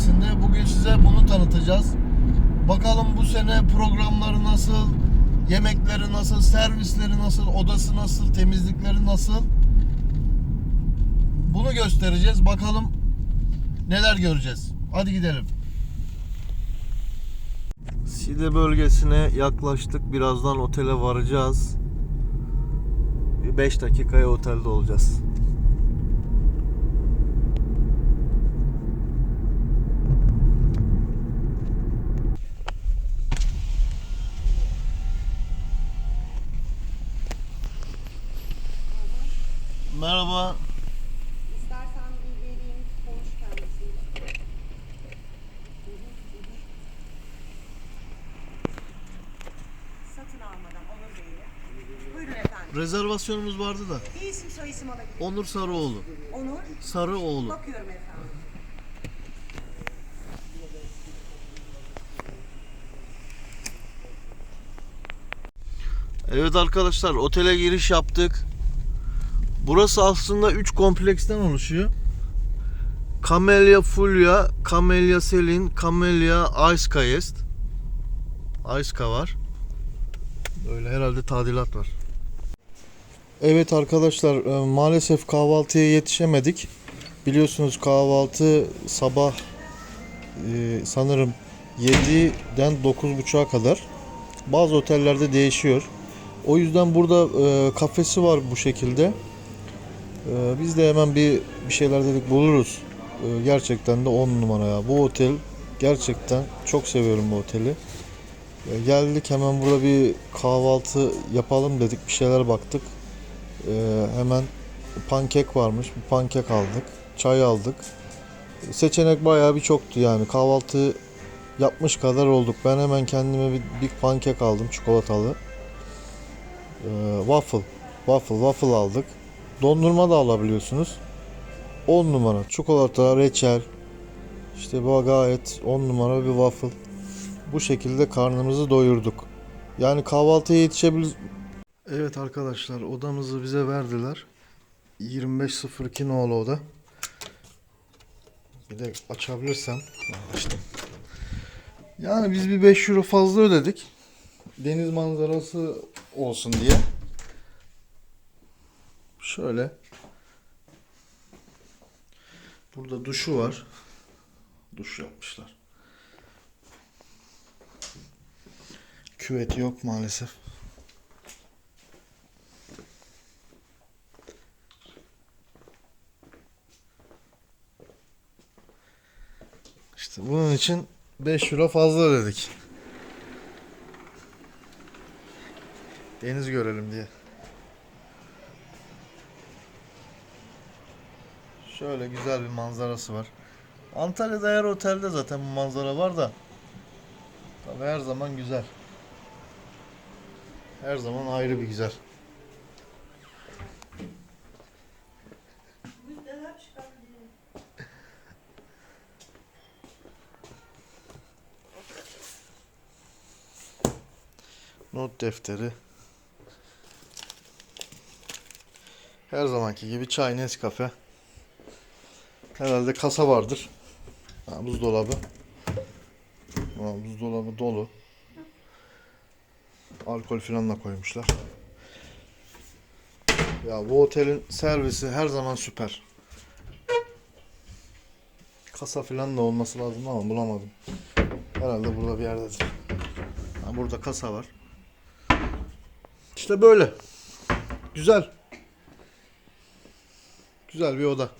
Side bölgesinde. Bugün size bunu tanıtacağız. Bakalım bu sene programları nasıl, yemekleri nasıl, servisleri nasıl, odası nasıl, temizlikleri nasıl? Bunu göstereceğiz. Bakalım neler göreceğiz. Hadi gidelim. Side bölgesine yaklaştık. Birazdan otele varacağız. Bir 5 dakikaya otelde olacağız. Merhaba. İstersen bir vereyim, konuş kendisiyle. Satın almadan Onur Bey'le. Buyurun efendim. Rezervasyonumuz vardı da. Bir isim soy isim alabilir. Onur Sarıoğlu. Onur. Sarıoğlu. Bakıyorum efendim. Evet arkadaşlar otele giriş yaptık. Burası aslında 3 kompleksten oluşuyor. Camellia Fulya, Camellia Selin, Camellia Aiska jest. Aiska var. Böyle herhalde tadilat var. Evet arkadaşlar e, maalesef kahvaltıya yetişemedik. Biliyorsunuz kahvaltı sabah e, sanırım 7'den 9.30'a kadar. Bazı otellerde değişiyor. O yüzden burada e, kafesi var bu şekilde. E, biz de hemen bir bir şeyler dedik buluruz. E, gerçekten de 10 numara ya. Bu otel gerçekten çok seviyorum bu oteli. E, geldik hemen burada bir kahvaltı yapalım dedik. Bir şeyler baktık. Hemen pankek varmış. Bir pankek aldık. Çay aldık. Seçenek bayağı bir çoktu yani. Kahvaltı yapmış kadar olduk. Ben hemen kendime bir, bir pankek aldım çikolatalı. Ee, waffle, waffle, waffle aldık. Dondurma da alabiliyorsunuz. 10 numara çikolata, reçel. İşte bu gayet 10 numara bir waffle. Bu şekilde karnımızı doyurduk. Yani kahvaltıya yetişebilir. Evet arkadaşlar odamızı bize verdiler. 2502 nolu oda. Bir de açabilirsem. Açtım. Yani biz bir 5 euro fazla ödedik. Deniz manzarası olsun diye. Şöyle. Burada duşu var. Duş yapmışlar. Küveti yok maalesef. İşte bunun için 5 euro fazla ödedik. Deniz görelim diye. Şöyle güzel bir manzarası var. Antalya'da her otelde zaten bu manzara var da. Tabii her zaman güzel. Her zaman ayrı bir güzel. Not defteri. Her zamanki gibi çay Nescafe. Herhalde kasa vardır. Ha, buzdolabı. Ha, buzdolabı dolu. Alkol falan da koymuşlar. Ya bu otelin servisi her zaman süper. Kasa falan da olması lazım ama bulamadım. Herhalde burada bir yerdedir. Ha, burada kasa var. İşte böyle. Güzel. Güzel bir oda.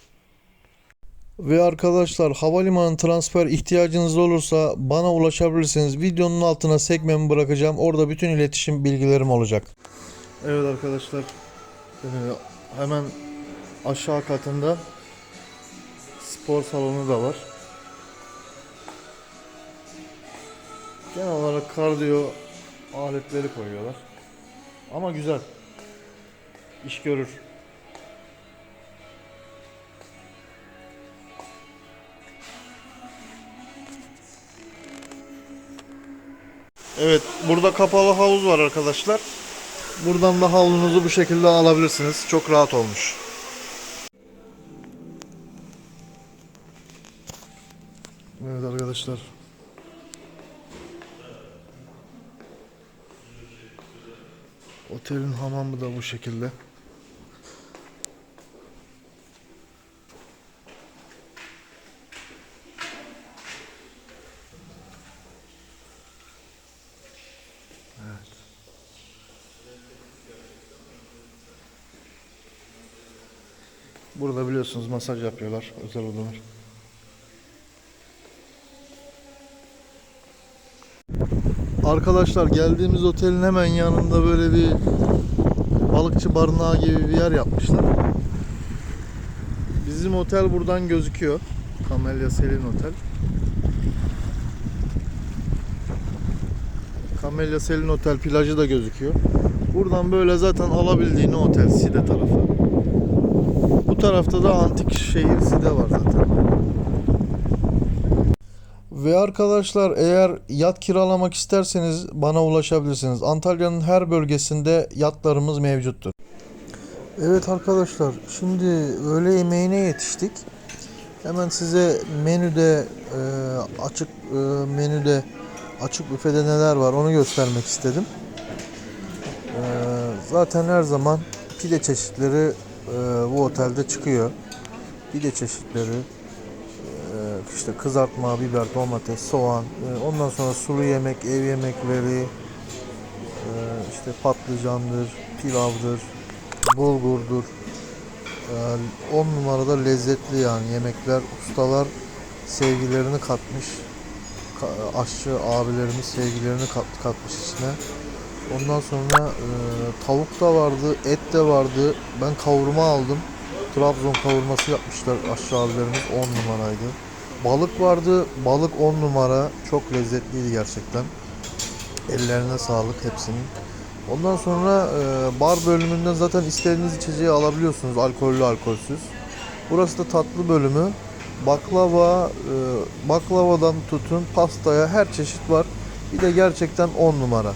Ve arkadaşlar havalimanı transfer ihtiyacınız olursa bana ulaşabilirsiniz. Videonun altına sekmemi bırakacağım. Orada bütün iletişim bilgilerim olacak. Evet arkadaşlar. eee, hemen aşağı katında spor salonu da var. Genel olarak kardiyo aletleri koyuyorlar. Ama güzel. İş görür. Evet burada kapalı havuz var arkadaşlar. Buradan da havlunuzu bu şekilde alabilirsiniz. Çok rahat olmuş. Evet arkadaşlar. Otelin hamamı da bu şekilde. Burada biliyorsunuz masaj yapıyorlar özel odalar. Arkadaşlar geldiğimiz otelin hemen yanında böyle bir balıkçı barınağı gibi bir yer yapmışlar. Bizim otel buradan gözüküyor. Camellia Selin Otel. Camellia Selin Otel plajı da gözüküyor. Buradan böyle zaten alabildiğini otel Side tarafı. Bu tarafta da antik şehir Side var zaten. Ve arkadaşlar eğer yat kiralamak isterseniz bana ulaşabilirsiniz. Antalya'nın her bölgesinde yatlarımız mevcuttur. Evet arkadaşlar şimdi öğle yemeğine yetiştik. Hemen size menüde e, açık e, menüde açık büfede neler var onu göstermek istedim. E, zaten her zaman pide çeşitleri e, bu otelde çıkıyor. Pide çeşitleri e, işte kızartma, biber, domates, soğan, e, ondan sonra sulu yemek, ev yemekleri, e, işte patlıcandır, pilavdır, bulgurdur. 10 numarada lezzetli yani yemekler, ustalar sevgilerini katmış. Ka- Aşçı abilerimiz sevgilerini kat, katmış içine. Ondan sonra e, tavuk da vardı, et de vardı. Ben kavurma aldım. Trabzon kavurması yapmışlar aşçı abilerimiz 10 numaraydı. Balık vardı. Balık 10 numara. Çok lezzetliydi gerçekten. Ellerine sağlık hepsinin. Ondan sonra e, bar bölümünden zaten istediğiniz içeceği alabiliyorsunuz. Alkollü, alkolsüz. Burası da tatlı bölümü. Baklava, e, baklavadan tutun pastaya her çeşit var. Bir de gerçekten 10 numara.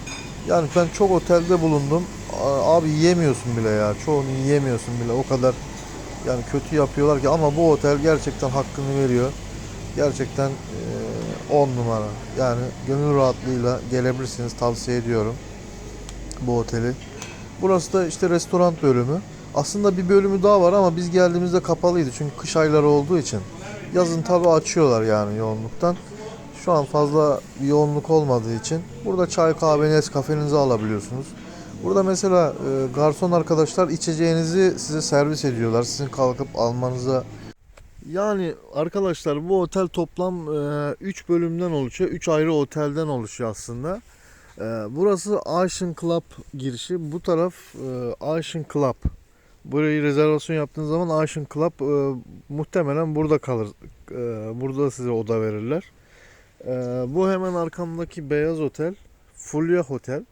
Yani ben çok otelde bulundum. Abi yiyemiyorsun bile ya. Çoğunu yiyemiyorsun bile. O kadar yani kötü yapıyorlar ki ama bu otel gerçekten hakkını veriyor. Gerçekten 10 numara. Yani gönül rahatlığıyla gelebilirsiniz. Tavsiye ediyorum bu oteli. Burası da işte restoran bölümü. Aslında bir bölümü daha var ama biz geldiğimizde kapalıydı. Çünkü kış ayları olduğu için. Yazın tabi açıyorlar yani yoğunluktan. Şu an fazla bir yoğunluk olmadığı için burada çay, kahve, Nescafe'nizi alabiliyorsunuz. Burada mesela e, garson arkadaşlar içeceğinizi size servis ediyorlar. Sizin kalkıp almanıza yani arkadaşlar bu otel toplam 3 bölümden oluşuyor. 3 ayrı otelden oluşuyor aslında. E, burası Ocean Club girişi. Bu taraf e, Ocean Club. Burayı rezervasyon yaptığınız zaman Ocean Club e, muhtemelen burada kalır. E, burada size oda verirler. E, bu hemen arkamdaki beyaz otel Fulya Hotel.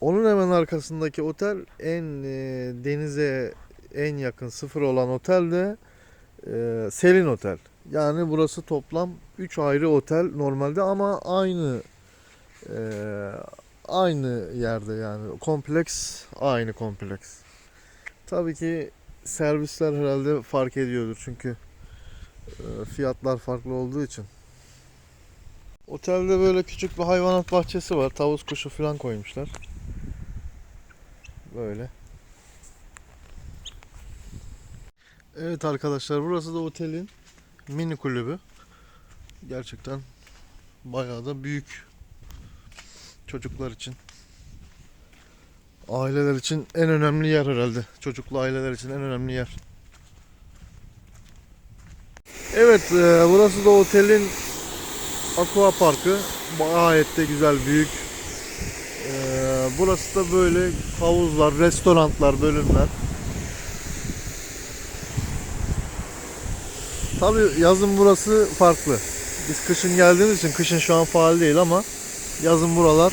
Onun hemen arkasındaki otel en e, denize en yakın sıfır olan otel de e, Selin Otel. Yani burası toplam 3 ayrı otel normalde ama aynı e, aynı yerde yani kompleks aynı kompleks. Tabii ki servisler herhalde fark ediyordur çünkü e, fiyatlar farklı olduğu için. Otelde böyle küçük bir hayvanat bahçesi var. Tavus kuşu falan koymuşlar. Böyle. Evet arkadaşlar burası da otelin mini kulübü. Gerçekten bayağı da büyük. Çocuklar için. Aileler için en önemli yer herhalde. Çocuklu aileler için en önemli yer. Evet e, burası da otelin aqua parkı. Gayet de güzel büyük. E, burası da böyle havuzlar, restoranlar, bölümler. Tabi yazın burası farklı. Biz kışın geldiğimiz için kışın şu an faal değil ama yazın buralar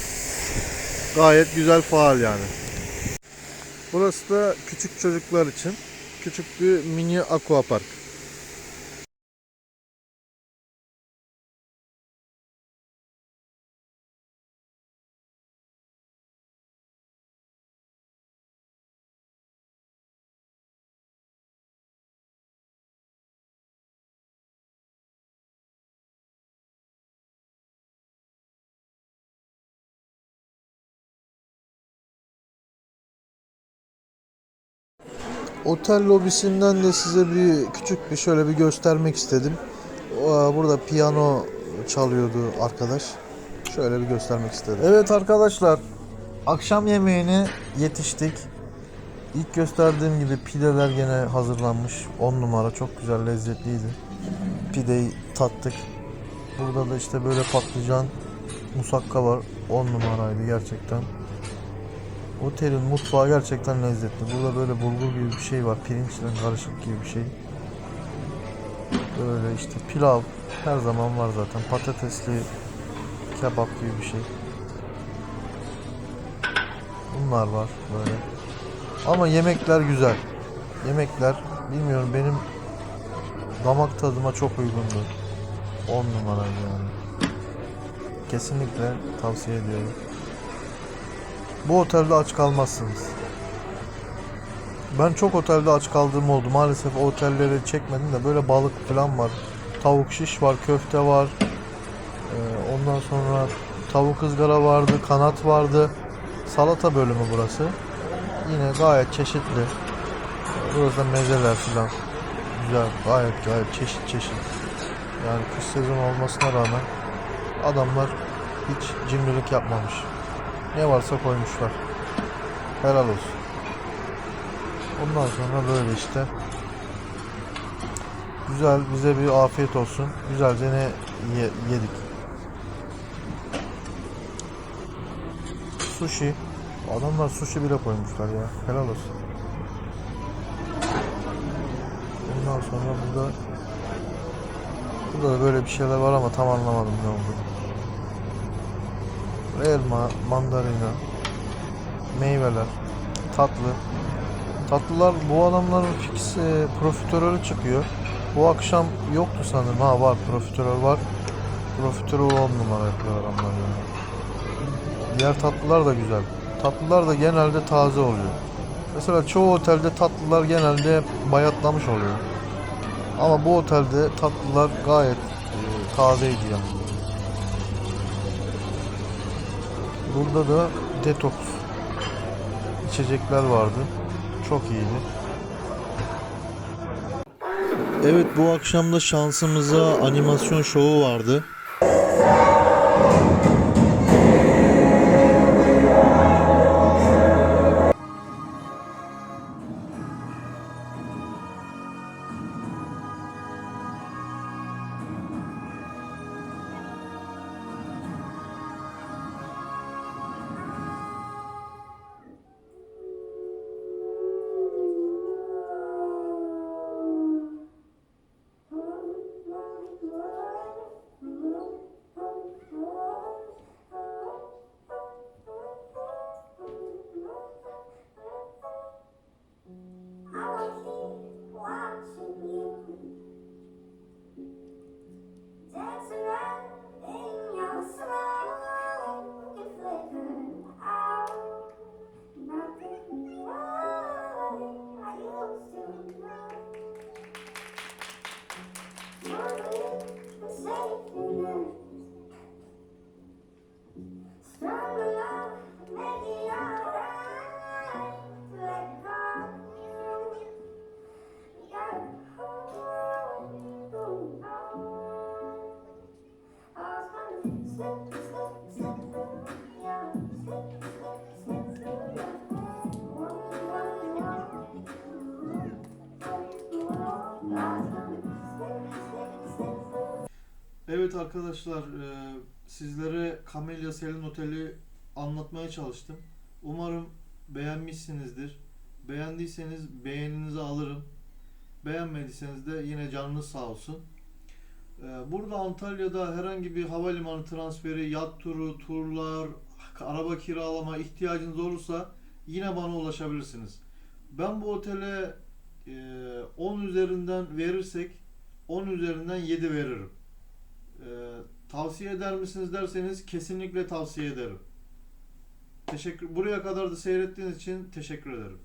gayet güzel faal yani. Burası da küçük çocuklar için küçük bir mini aqua Otel lobisinden de size bir küçük bir şöyle bir göstermek istedim. Burada piyano çalıyordu arkadaş. Şöyle bir göstermek istedim. Evet arkadaşlar, akşam yemeğine yetiştik. İlk gösterdiğim gibi pideler gene hazırlanmış. 10 numara çok güzel lezzetliydi. Pideyi tattık. Burada da işte böyle patlıcan musakka var. 10 numaraydı gerçekten. Otelin mutfağı gerçekten lezzetli. Burada böyle bulgur gibi bir şey var. Pirinçle karışık gibi bir şey. Böyle işte pilav her zaman var zaten. Patatesli kebap gibi bir şey. Bunlar var böyle. Ama yemekler güzel. Yemekler bilmiyorum benim damak tadıma çok uygundu. 10 numaraydı yani. Kesinlikle tavsiye ediyorum. Bu otelde aç kalmazsınız. Ben çok otelde aç kaldığım oldu. Maalesef o otelleri çekmedim de böyle balık falan var. Tavuk şiş var, köfte var. Ee, ondan sonra tavuk ızgara vardı, kanat vardı. Salata bölümü burası. Yine gayet çeşitli. Burası da mezeler falan. Güzel, gayet gayet çeşit çeşit. Yani kış sezonu olmasına rağmen adamlar hiç cimrilik yapmamış. Ne varsa koymuşlar. Helal olsun. Ondan sonra böyle işte. Güzel bize bir afiyet olsun. Güzelce ne ye- yedik. Sushi. Adamlar sushi bile koymuşlar ya. Helal olsun. Ondan sonra burada Burada da böyle bir şeyler var ama tam anlamadım ne olduğunu. Elma, mandalina, meyveler, tatlı. Tatlılar bu adamların fix e, profiterolü çıkıyor. Bu akşam yoktu sanırım. Ha var profiterol var. Profiterol 10 numara yapıyor adamlar yani. Diğer tatlılar da güzel. Tatlılar da genelde taze oluyor. Mesela çoğu otelde tatlılar genelde bayatlamış oluyor. Ama bu otelde tatlılar gayet e, tazeydi yani. Burada da detoks içecekler vardı. Çok iyiydi. Evet bu akşam da şansımıza animasyon şovu vardı. Evet arkadaşlar e, sizlere Camellia Selin Oteli anlatmaya çalıştım. Umarım beğenmişsinizdir. Beğendiyseniz beğeninizi alırım. Beğenmediyseniz de yine canınız sağ olsun. E, Burada Antalya'da herhangi bir havalimanı transferi, yat turu, turlar, araba kiralama ihtiyacınız olursa yine bana ulaşabilirsiniz. Ben bu otele e, 10 üzerinden verirsek 10 üzerinden 7 veririm. Ee, tavsiye eder misiniz derseniz kesinlikle tavsiye ederim. Teşekkür buraya kadar da seyrettiğiniz için teşekkür ederim.